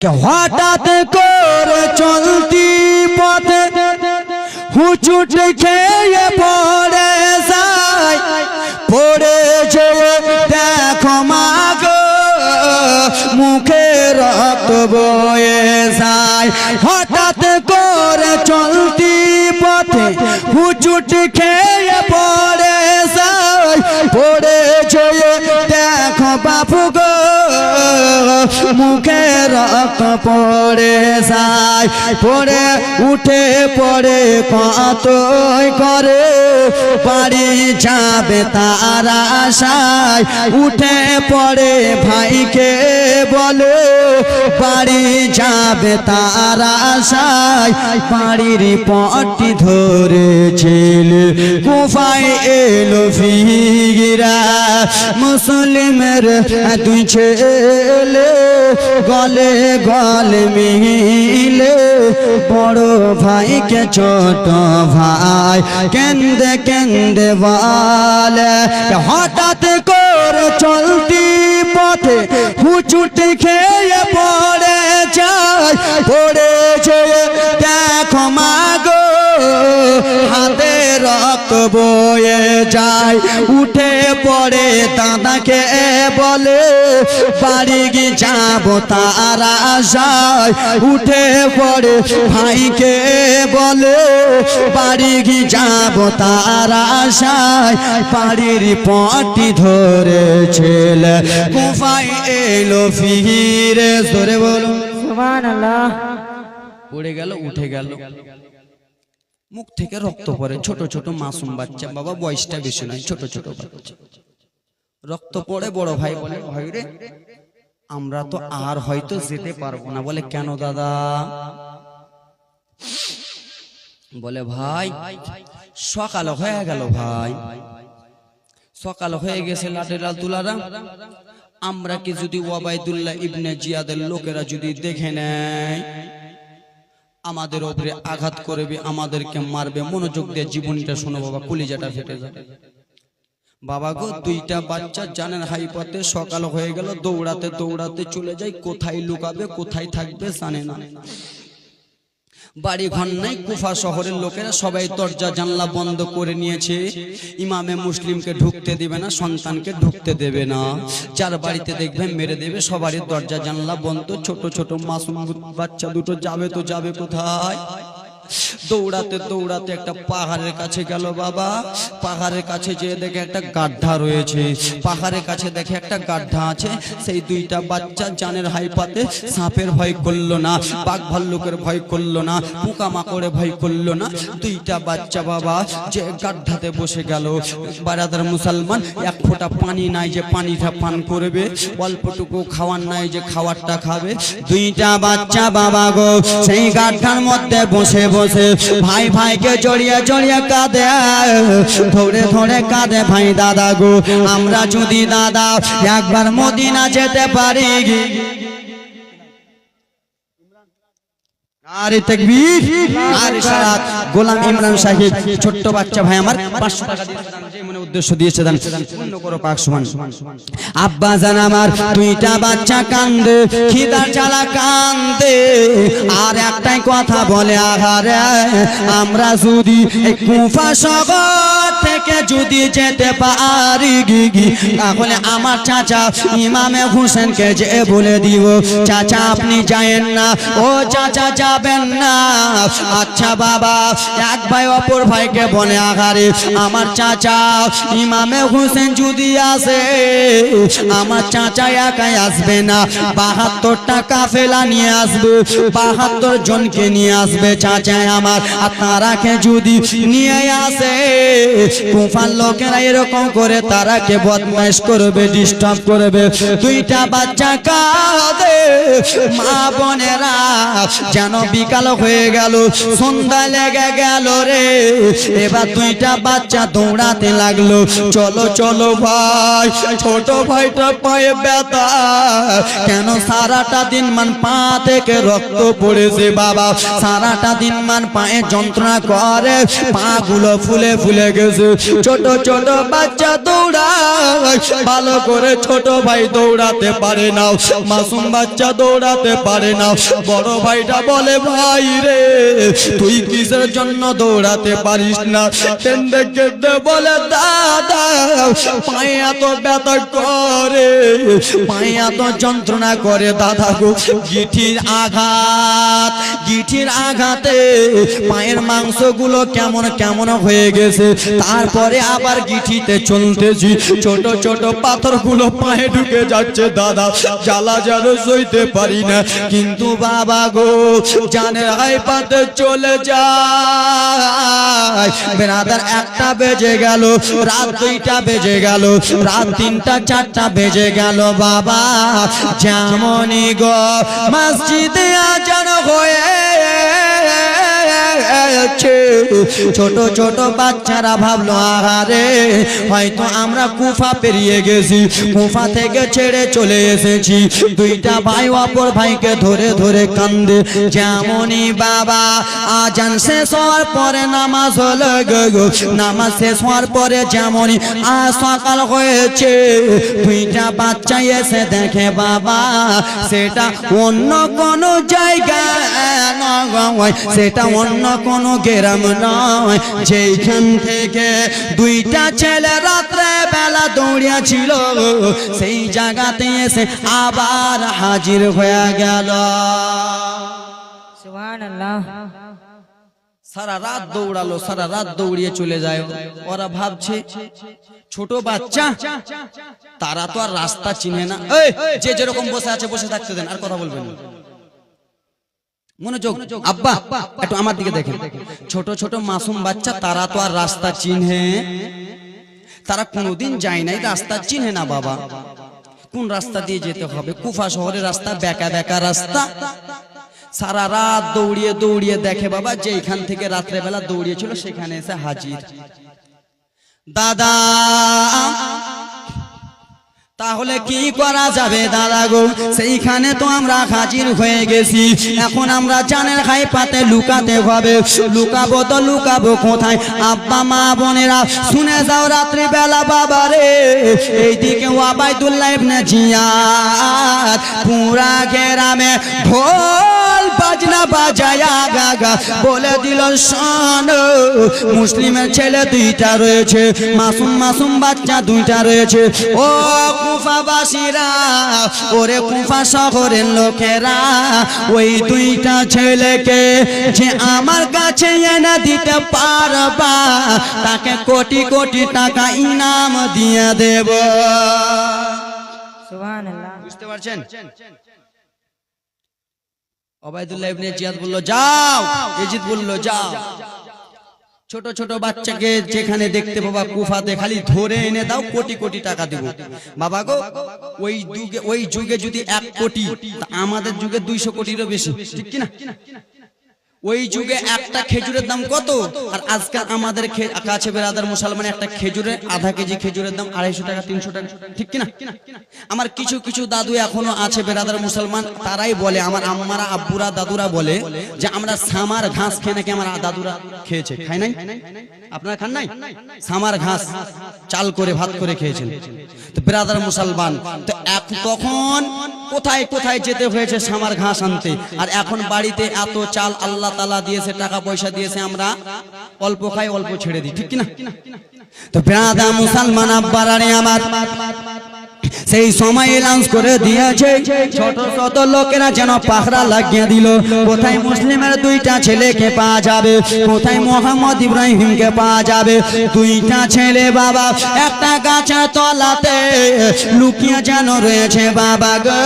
হঠাৎ করে চলতি পথে হুচুট খেয়ে পড়ে যায়। পড়ে যে দেখো মাগো মুখে রক্ত বয়ে যায়। হঠাৎ করে চলতি পথে হুচুট খেয়ে পড়ে যায়। পড়ে বাপু গো, মুখে রক্ত পড়ে যায়, পড়ে উঠে পড়ে কতই করে। বাড়ি যাবে তার আশায়, উঠে পড়ে ভাইকে বলে। বাড়ি যাবে তার আশায়, বাড়ির পটি ধরেছিল। কুফাই এলো ফিগিরা, মুসলিমের দুই ছেলে গলে গলে মিলে। বড় ভাইকে ছোট ভাই কেন্দে কেন্দে বলে। হঠাৎ করে চলতি পথে হুচুটি খেয়ে পড়ে যায়। পড়ে যেয়ে দেখো মাগো হাতে রক্ত বয়ে যায় উঠে পড়ে দাদাকে বলে বাড়ি গিয়ে যাব তারা যায় উঠে পড়ে ভাইকে বলে বাড়ি গিয়ে যাব তারা যায় বাড়ির পটি ধরেছিল কুফাই এলো ফিরে ধরে বলো। সুবহানাল্লাহ। পড়ে গেল উঠে গেল। মুখ থেকে রক্ত পড়ে, ছোট ছোট মাসুম বাচ্চা, বাবা বয়সটা বেশি নয়, ছোট ছোট বাচ্চা। রক্ত পড়ে, বড় ভাই বলে, ভাই রে, আমরা তো আর হয়তো যেতে পারব না। বলে, কেন দাদা? বলে, ভাই, সকাল হয়ে গেল ভাই। সকাল হয়ে গেছে লাটেলাল তুলারা। আমরা কি যদি ওয়াবাইদুল্লাহ ইবনে জিয়াদের লোকেরা যদি দেখে নেয় আমাদের ওপরে আঘাত করবে, আমাদেরকে মারবে। মনোযোগ দিয়ে জীবনটা শোনো বাবা, কলিজাটা ফেটে যাবে। বাবা গো, দুইটা বাচ্চা জানেন হাইপাতে সকাল হয়ে গেল, দৌড়াতে দৌড়াতে চলে যায় কোথায় লুকাবে, কোথায় থাকবে জানে না। বাড়ি ঘর নাই, কুফা শহরের লোকেরা সবাই দরজা, জানলা বন্ধ করে নিয়েছে। ইমামে মুসলিমকে ঢুকতে দেবে না, সন্তানকে ঢুকতে দেবে না। যার বাড়িতে দেখবে, মেরে দেবে, সবারই দরজা, জানলা বন্ধ, ছোট ছোট, মাসুম, বাচ্চা দুটো যাবে তো যাবে কোথায়? দৌড়াতে দৌড়াতে একটা পাহাড়ের কাছে গেল বাবা। পাহাড়ের কাছে যেয়ে দেখে একটা গাড্ডা রয়েছে। পাহাড়ের কাছে দেখে একটা গাড্ডা আছে। সেই দুইটা বাচ্চা জানের হাইপাতে সাপের ভয় করল না, বাঘ ভাল্লুকের ভয় করল না, পোকা মাকড়ে ভয় করল না। দুইটা বাচ্চা বাবা যে গাড্ডাতে বসে গেল। বারাদার মুসলমান, এক ফোঁটা পানি নাই যে পানিটা পান করবে, অল্পটুকু খাওয়ার নাই যে খাওয়ারটা খাবে। দুইটা বাচ্চা বাবা গো, সেই গাড্ডার মধ্যে বসে বসে। ভাই ভাইকে জড়িয়ে জড়িয়ে কাঁদে। ধরে ধরে কাঁদে ভাই দাদা গো আমরা যদি দাদা, একবার মদিনা যেতে পারি। আরে তাকবীর। আরে সারাত গোলাম ইমরান সাহেব ছোট্ট বাচ্চা ভাই আমার 500 টাকা দিয়েছে যে মনে উদ্দেশ্য দিয়েছে দান পূর্ণ করো পাক সমান। আব্বা জান আমার দুইটা বাচ্চা কান্দে খিদার জ্বালা কান্দে। আর একটাই কথা বলে আহারে আমরা যদি কুফা শহর থেকে যদি যেতে পারি গি গি, তাহলে আমার চাচা ইমামে হোসেনকে যে বলে দিব চাচা আপনি যায়েন না ও চাচা যাবেন না। আচ্ছা বাবা এক ভাই অপর ভাইকে বলে আঘারে আমার চাচা ইমামে হোসেন যদি আসে আমার চাচা একাই আসবে না। বাহাত্তরটা কাফেলা নিয়ে আসবে বাহাত্তর জনকে নিয়ে আসবে চাচা আমার। আর তারাকে যদি নিয়ে আসে কুফার লোকেরা এরকম করে তারাকে বদমাইশ করবে ডিস্টার্ব করবে? দুইটা বাচ্চা কাঁদে, মা বোনেরা যেন বিকাল হয়ে গেল, সন্ধ্যা লেগে গেল রে। এবার দুইটা বাচ্চা দৌড়াতে লাগল, চলো চলো ভাই, ছোট ভাইটা পায়ে ব্যথা, কেন সারাটা দিন মান পা থেকে রক্ত পড়েছে বাবা? সারাটা দিন মান পায়ে যন্ত্রণা করে পা গুলো ফুলে ফুলে গেছে। ছোট ছোট বাচ্চা দৌড়ায়। ভালো করে ছোট ভাই দৌড়াতে পারে না। মাসুম বাচ্চা দৌড়াতে পারে না। বড় ভাইটা বলে, ভাই রে, তুই কিসের জন্য দৌড়াতে পারিস না? কেন্দে কেন্দে বলে, দাদা, পায়ে এত ব্যথা করে, পায়ে এত যন্ত্রণা করে দাদা গো। গিঠির আঘাত, গিঠির আঘাতে পায়ের মাংসগুলো কেমন কেমন হয়ে গেছে? তারপরে আবার গিঠিতে চলতেছি। ছোট ছোট পাথরগুলো পায়ে ঢুকে যাচ্ছে দাদা। জ্বালা যেন সইতে পারি না। কিন্তু বাবা গো জানে হাইপাতে চলে যায়। বেনাদার একটা বেজে গেল রাত দুইটা বেজে গেল রাত তিনটা চারটা বেজে গেল বাবা। যেমনই গো মসজিদে আজান হয়ে যাচ্ছে ছোট ছোট বাচ্চারা ভাবলো, আহারে, হয়তো আমরা কুফা পেরিয়ে গেছি। কুফা থেকে ছেড়ে চলে এসেছি। দুইটা ভাই অপর ভাইকে ধরে ধরে কান্দে, যেমনই বাবা, আজান শেষ হওয়ার পরে নামাজ হলো গো। নামাজ শেষ হওয়ার পরে যেমনই আজ সকাল হয়েছে, দুইটা বাচ্চা এসে দেখে, বাবা, সেটা অন্য কোনো জায়গা সেটা অন্য কোনো গ্রাম নয়। যেইখান থেকে দুইটা ছেলে রাত্রে বেলা দৌড়িয়াছিল সেই জায়গাতে এসে আবার হাজির হয়ে গেল। সারা রাত দৌড়ালো সারা রাত দৌড়িয়ে চলে যায়। ওরা ভাবছে ছোট বাচ্চা তারা তো আর রাস্তা চিনে না। যে যেরকম বসে আছে বসে থাকতে দেন আর কথা বলবেন না। মনোযোগ আব্বা একটু আমার দিকে দেখেন। ছোট ছোট মাসুম বাচ্চা তারা তো আর রাস্তা চিনহে তারা কোনোদিন যায় নাই রাস্তা চিনে না বাবা। কোন রাস্তা দিয়ে যেতে হবে? কুফা শহরের রাস্তা বেকা বেকা রাস্তা। সারা রাত দৌড়িয়ে দৌড়িয়ে দেখে বাবা যে এখান থেকে রাত্রেবেলা দৌড়িয়েছিল সেখানে এসে হাজির। দাদা তাহলে কি করা যাবে দাদা গো? সেইখানে তো আমরা হাজির হয়ে গেছি। এখন আমরা জানের খাই পাতে লুকাতে হবে লুকাবো তো লুকাবো কোথায়? আব্বা মা বোনেরা শুনে যাও রাত্রি বেলা বাবা রে এইদিকে ওয়াবাইদুল্লাহ ইবনে জিয়াদ পুরা গ্রামে ঢোল বাজনা বাজায়া গাগা বলে দিল শোন মুসলিমের ছেলে দুইটা রয়েছে মাসুম মাসুম বাচ্চা দুইটা রয়েছে। ও কুফাবাসীরা ওরে কুফা শহরের লোকেরা ওই দুইটা ছেলেকে যে আমার কাছে এনে দিতে পারবা তাকে কোটি কোটি টাকা ইনাম দিয়ে দেব। সুবহানাল্লাহ। বুঝতে পারছেন? অবায়দুল্লাহ ইবনে জিয়াদ বলল যাও। ইজিদ বলল যাও। ছোট ছোট বাচ্চাকে যেখানে দেখতে পাবা কুফাতে খালি ধরে এনে দাও কোটি কোটি টাকা দেব। বাবা গো ওই যুগে ওই যুগে যদি এক কোটি আমাদের যুগে দুইশো কোটিরও বেশি। ঠিক কিনা? ওই যুগে একটা খেজুরের দাম কত? আর আজকাল আমাদের কাছে বেরাদার মুসলমান একটা খেজুরের, আধা কেজি খেজুরের দাম আড়াইশো টাকা, তিনশো টাকা। ঠিক কিনা? আমার কিছু কিছু দাদু এখনও আছে বেরাদার মুসলমান, তারাই বলে, আমার আম্মারা, আব্বুরা, দাদুরা বলে যে আমরা সামার ঘাস খেয়ে নাকি আমার দাদুরা খেয়েছে। খাই নাই? আপনারা খান নাই? সামার ঘাস, চাল করে, ভাত করে খেয়েছেন। তো বেরাদার মুসলমান, তো তখন কোথায় কোথায় যেতে হয়েছে সামার ঘাস আনতে? আর এখন বাড়িতে এত চাল আল্লাহ তালা দিয়েছে, টাকা পয়সা দিয়েছে আমরা, অল্প খাই, অল্প ছেড়ে দিই, ঠিক কিনা? তো বেড়াদা মুসলমান আব্বার আমার সেই সময় লাঞ্চ করে দিয়েছে, ছোট ছোট লোকেরা যেন পাখরা লাগিয়ে দিল। কোথায় মুসলিমের দুইটা ছেলেকে পাওয়া যাবে? কোথায় মোহাম্মদ ইব্রাহিমকে পাওয়া যাবে? দুইটা ছেলে বাবা, একটা গাছের তলাতে লুকিয়ে যেন রয়েছে বাবা গো।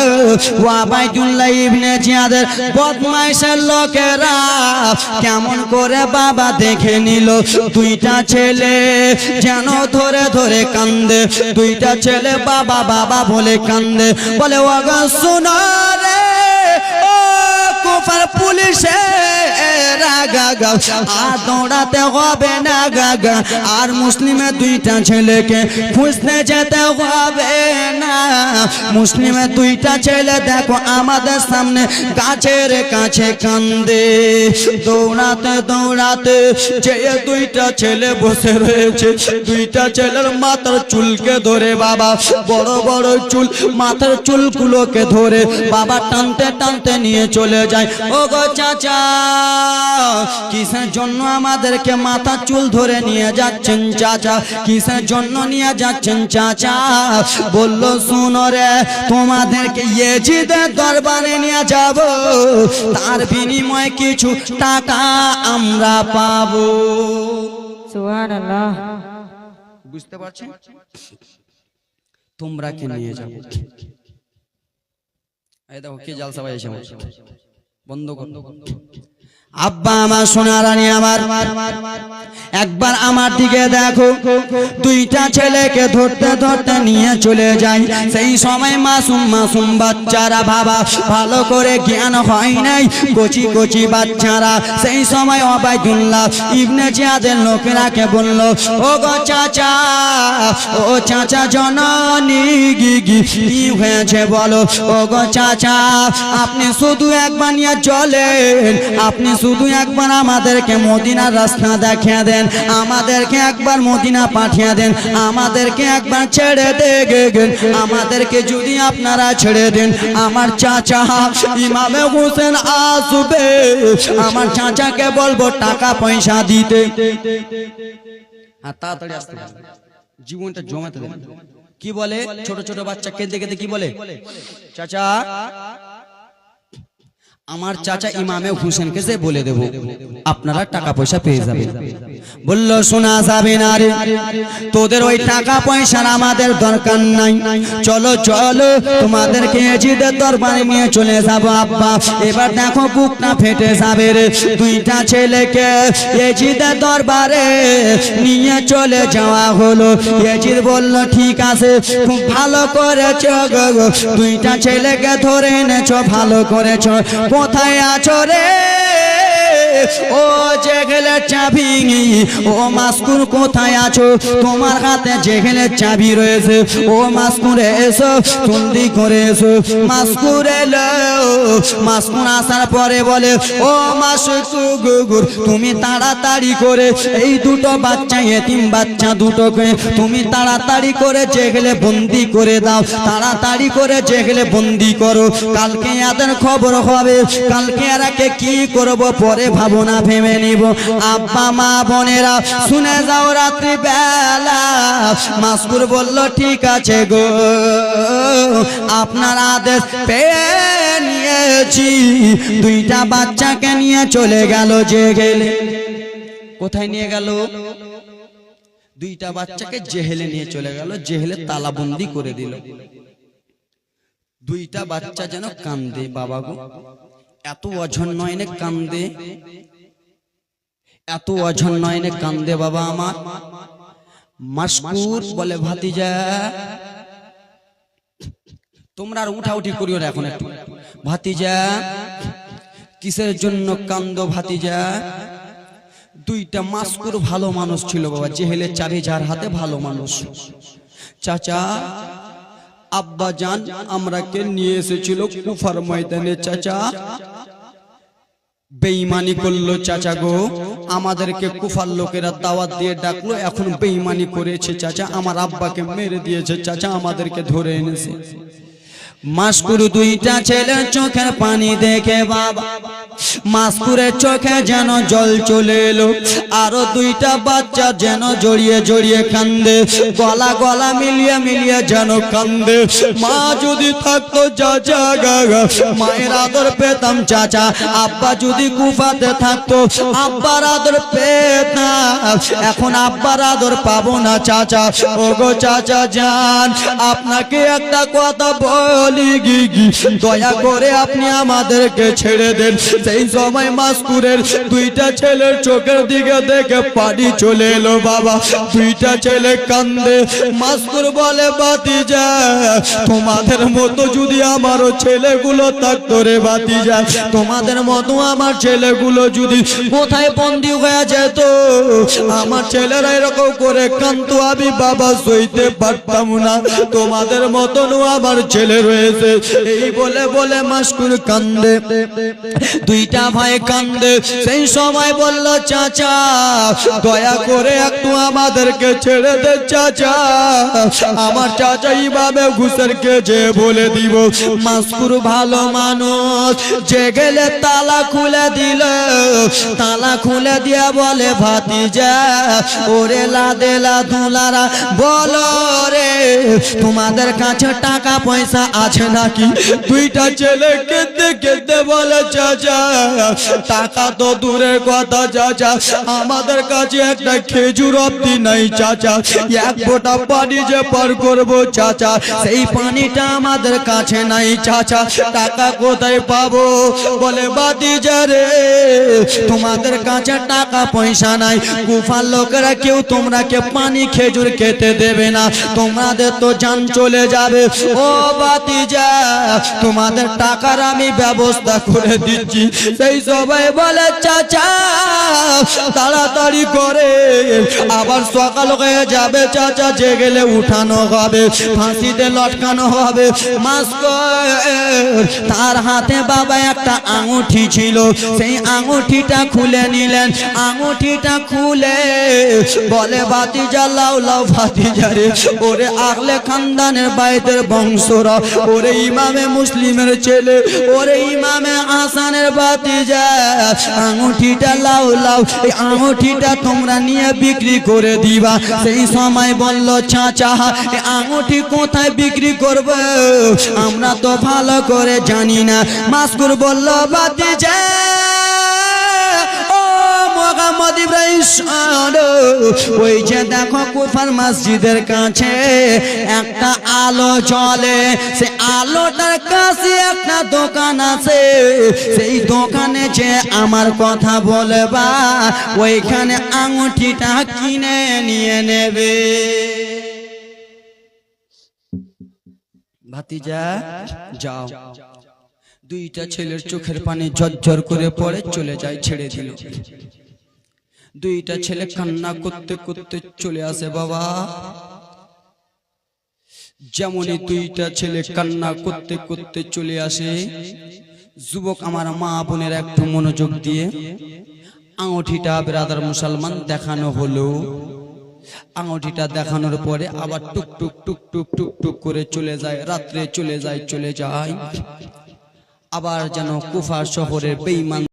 ওয়াবাইদুল্লাহ ইবনে জিয়াদের বদমাইশের লোকেরা কেমন করে বাবা দেখে নিল। দুইটা ছেলে যেন ধরে ধরে কান্দে। দুইটা ছেলে বাবা বাবা বলে কান্দে বলে ওগা শুনো রে ও কুফার পুলিশে আর দৌড়াতে হবে না আর দুইটা ছেলেকে খুঁজতে যেতে হবে না। দুইটা ছেলে দেখো আমাদের সামনে গাছের কাছে কান্দে। দৌড়াতে দৌড়াতে যে দুইটা ছেলে বসে রয়েছে, দুইটা ছেলের মাথার চুলকে ধরে বাবা, বড় বড় চুল, মাথার চুলগুলোকে ধরে বাবা টানতে টানতে নিয়ে চলে যায়। ও গো চাচা। কিসের জন্য আমাদেরকে মাথার চুল ধরে নিয়ে যাচ্ছেন চাচা? কিসের জন্য নিয়ে যাচ্ছেন চাচা? বলল শুনো রে তোমাদেরকে ইয়েজিদের দরবারে নিয়ে যাব। তার বিনিময়ে কিছু টাকা আমরা পাবো। সুবহানাল্লাহ। বুঝতে পারছেন? তোমরা কে নিয়ে যাব? দেখো কে জালসা বাজাইছে আমার বন্ধ কর। আব্বা আমার সোনারানি আমার। একবার আমার দিকে দেখো, দুইটা ছেলেকে ধরতে ধরতে নিয়ে চলে যায় সেই সময় মাসুম মাসুম বাচ্চারা বাবা, ভালো করে জ্ঞান হয় নাই, কচি কচি বাচ্চারা। সেই সময় অবাইদুল্লাহ ইবনে জিয়াদের লোকেরাকে বলল, ও গো চাচা, ও চাচা জননী গি কি হয়েছে বলো? ও গো চাচা, আপনি শুধু একবার নিয়ে চলেন, আপনি শুধু একবার আমাদেরকে মদিনার রাস্তা দেখিয়ে দেন, আমাদেরকে একবার মদিনা পাঠিয়ে দেন, আমাদেরকে একবার ছেড়ে দেন, আমাদেরকে যদি আপনারা ছেড়ে দেন, আমার চাচা ইমামে হোসেন আসবে, আমার চাচাকে বলব টাকা পয়সা দিতে। আসতে জীবনটা জমাতে কি বলে? ছোট ছোট বাচ্চা কেঁদে কেঁদে কি বলে? চাচা আমার চাচা ইমামে হুসেনকে যে বলে দেব আপনারা টাকা পয়সা পেয়ে যাবেন। বলল শোনা যাবে না রে। তোদের ওই টাকা পয়সার আমাদের দরকার নাই। চলো চলো তোমাদেরকে এজিদের দরবারে নিয়ে চলে যাব আব্বা। এবার দেখো বুকটা ফেটে যাবে রে। দুইটা ছেলেকে এজিদের দরবারে নিয়ে চলে যাওয়া হলো। এজিদ বলল ঠিক আছে খুব ভালো করেছ। দুইটা ছেলেকে ধরে এনেছো ভালো করেছ। কোথায় আছো রে? ও জেগেলের চাবি ও মাসকুর কোথায় আছো? তোমার হাতে জেগেলের চাবি রয়েছে। ও মাসকুরে এসো জলদি করে এসো। মাসকুর এলো, মাসকুর আসার পরে বলে, ও মাসকুর তুমি তাড়াতাড়ি করে, এই দুটো বাচ্চা, এতিম বাচ্চা দুটোকে তুমি তাড়াতাড়ি করে জেগেলে বন্দি করে দাও। তাড়াতাড়ি করে জেগেলে বন্দি করো। কালকে এদের খবর হবে, কালকে এরাকে কি করব? পরে ভাবনা ভেবে নিব। আব্বা, মা, বোনেরা, শুনে যাও রাত্রি বেলা মাসকুর বলল, ঠিক আছে গো, আপনার আদেশ পেয়ে নিয়েছি। দুইটা বাচ্চাকে নিয়ে চলে গেল যে গেলে কোথায় নিয়ে গেল? দুইটা বাচ্চাকে জেহেলে নিয়ে চলে গেল। জেহেলে তালাবন্দি করে দিল। দুইটা বাচ্চা যেন কান্দে, বাবা গো এত অঝর এনে কান্দে। এত অঝর এনে কান্দে বাবা আমার। মাসকুর বলে ভাতিজা। তোমরা আর উঠা উঠি করিও না এখন একটু। ভাতিজা কিসের জন্য কান্দ ভাতিজা? দুইটা মাসকুর ভালো মানুষ ছিল বাবা জেহেলে চাবি যার হাতে ভালো মানুষ। চাচা আব্বা জান আমরাকে নিয়ে এসেছিল কুফার ময়দানে। চাচা বেঈমানি করল চাচা গো। আমাদেরকে কুফার লোকেরা দাওয়াত দিয়ে ডাকলো, এখন বেঈমানি করেছে চাচা। আমার আব্বাকে মেরে দিয়েছে চাচা, আমাদেরকে ধরে এনেছে। মাসকুর দুইটা ছেলে চোখের পানি দেখে বাবা। মাসকুরের চোখে যেন জল চলে এলো, আরও দুইটা বাচ্চা যেন জড়িয়ে জড়িয়ে কান্দে, গলা গলা মিলিয়ে মিলিয়ে যেন কান্দে। মা যদি থাকতো চাচা গাগা, মায়ের আদর পেতাম চাচা, আব্বা যদি কুফাতে থাকতো, আব্বার আদর পেতাম। এখন আব্বার আদর পাবো না চাচা। ওগো চাচা যান আপনাকে একটা কথা বলি দয়া করে আপনি আমাদেরকে ছেড়ে দেন। সেই সময় দুইটা ছেলের চোখের দিকে দেখে চলে এলো, বাবা। দুইটা ছেলে কান্দে। বলে বাতি তোমাদের মতো যদি আমারও ছেলেগুলো থাকতো রে বাতি যা তোমাদের মতো আমার ছেলেগুলো যদি কোথায় বন্দি হয়ে যেত, আমার ছেলেরা এরকম করে কান্ত আমি বাবা সইতে পারতাম না। তোমাদের মতনও আমার ছেলে রয়েছে এই বলে বলে মাসকুর কান্দে। দুইটা ভাই কান্দে। সেই সময় বলল, চাচা, দয়া করে একটু আমাদেরকে ছেড়ে দে, চাচা। আমার চাচা এইভাবে ঘুষের যে বলে দিব। মাসকুর ভালো মানুষ, যে গেলে তালা খুলে দিল। তালা খুলে দিয়ে বলে, ভাতিজা, ওরে লাদেলা দুলারা বলো রে, তোমাদের কাছে টাকা পয়সা আছে নাকি? দুইটা ছেলে কেঁদে কেঁদে বলে চাচা টাকা তো দূরের কথা চাচা আমাদের কাছে একটা খেজুর অব্দি নাই চাচা এক ফোঁটা পানি যে পার করব চাচা সেই পানিটা আমাদের কাছে নাই চাচা টাকা কোথায় পাবো? বলে বাদি রে, তোমাদের কাছে টাকা পয়সা নাই, গুফার লোকেরা কেউ তোমরা কে পানি খেজুর খেতে দেবে না, তোমাদের তো জান চলে যাবে। ও বাতি যা তোমাদের টাকার আমি ব্যবস্থা করে দিচ্ছি। সেই সবাই বলে, চাচা, তাড়াতাড়ি করে। আবার সকাল হয়ে যাবে, চাচা যে গেলে উঠানো হবে, ফাঁসিতে লটকানো হবে। তার হাতে বাবা একটা আঙুঠি ছিল। সেই আঙুঠিটা খুলে নিলেন। আঙুঠিটা খুলে বলে বাতি জ্বালাও লাও বাতি রে। ওরে আগলে খানদানের বাইদের বংশরা ওরে ইমামে মুসলিমের ছেলে, ওরে ইমামে আসানের বাতি যা আঙুঠিটা লাও লাও, এই আঙুঠিটা তোমরা নিয়ে বিক্রি করে দিবা। সেই সময় বলল চাচা এই আঙুঠি কোথায় বিক্রি করবে? আমরা তো ভালো করে জানি না। মাসকুর বলল বাতি যা ও মোহাম্মদ ইব্রাহিম ওই যে দেখো কুফার মসজিদের কাছে একটা আলো জ্বলে। সে আলোটার কাছে একটা দোকান আছে। সেই দোকানে যে আমার কথা বলবা, ওইখানে আঙুঠিটা কিনে নিয়ে নেবে। ভাতিজা, যাও। দুইটা ছেলের চোখের পানি ঝরঝর করে পড়ে চলে যায়, ছেড়ে দিল। দুইটা ছেলে কান্না করতে করতে চলে আসে বাবা। যেমনই দুইটা ছেলে কান্না করতে করতে চলে আসে যুবক আমার মা বোনের একটু মনোযোগ দিয়ে আঙুঠিটা ব্রাদার মুসলমান দেখানো হলো। আঙুঠিটা দেখানোর পরে আবার টুক টুক টুক টুক টুক টুক করে চলে যায় রাত্রে চলে যায় চলে যায়। আবার যেন কুফার শহরের বেইমান